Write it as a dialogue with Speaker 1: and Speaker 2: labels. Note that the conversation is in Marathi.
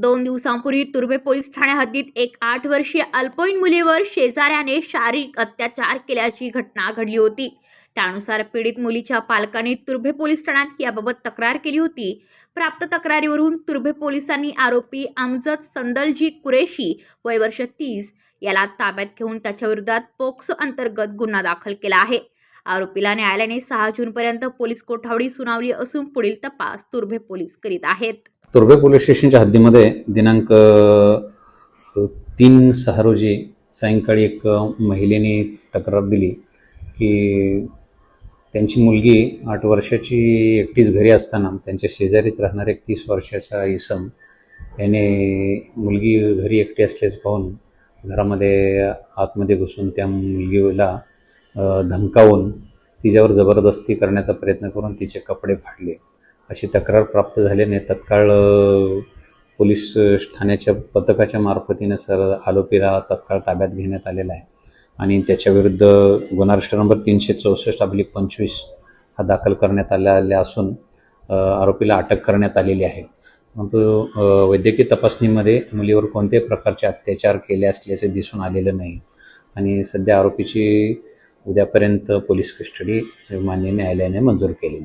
Speaker 1: दोन दिवसांपूर्वी तुर्भे पोलीस ठाण्या हद्दीत एक आठ वर्षीय अल्पवयीन मुलीवर शेजाऱ्याने शारीरिक अत्याचार केल्याची घटना घडली होती. त्यानुसार पीडित मुलीच्या पालकांनी तुर्भे पोलीस ठाण्यात याबाबत तक्रार केली होती. प्राप्त तक्रारीवरून तुर्भे पोलिसांनी आरोपी अमजद संदलजी कुरेशी वय वर्ष तीस याला ताब्यात घेऊन त्याच्या विरोधात पोक्सो अंतर्गत गुन्हा दाखल केला आहे. आरोपीला न्यायालयाने सहा जूनपर्यंत पोलीस कोठावडी सुनावली असून पुढील तपास तुर्भे पोलीस करीत आहेत.
Speaker 2: तुर्भे पोलीस स्टेशनच्या हद्दीमध्ये दिनांक तीन सहा रोजी सायंकाळी एक महिलेने तक्रार दिली की त्यांची मुलगी आठ वर्षाची एकटीच घरी असताना त्यांच्या शेजारीच राहणार एक तीस वर्षाचा इसम याने मुलगी घरी एकटी असल्याचं पाहून घरामध्ये आतमध्ये घुसून त्या मुलगीला धमकावून तिच्यावर जबरदस्ती करण्याचा प्रयत्न करून तिचे कपडे फाडले. अशी तक्रार प्राप्त झाल्याने तत्काळ पोलीस ठाण्याच्या पथकाच्या मार्फतीने सर आरोपीला तत्काळ ताब्यात घेण्यात आलेला आहे. आणि त्याच्याविरुद्ध गुन्हा रजिस्टर नंबर तीनशे चौसष्ट अब्लिक पंचवीस हा दाखल करण्यात आलेला असून आरोपीला अटक करण्यात आलेली आहे. परंतु वैद्यकीय तपासणीमध्ये मुलीवर कोणत्याही प्रकारचे अत्याचार केले असल्याचे दिसून आलेलं नाही. आणि सध्या आरोपीची उद्यापर्यंत पोलीस कस्टडी मान्य न्यायालयाने मंजूर केलेली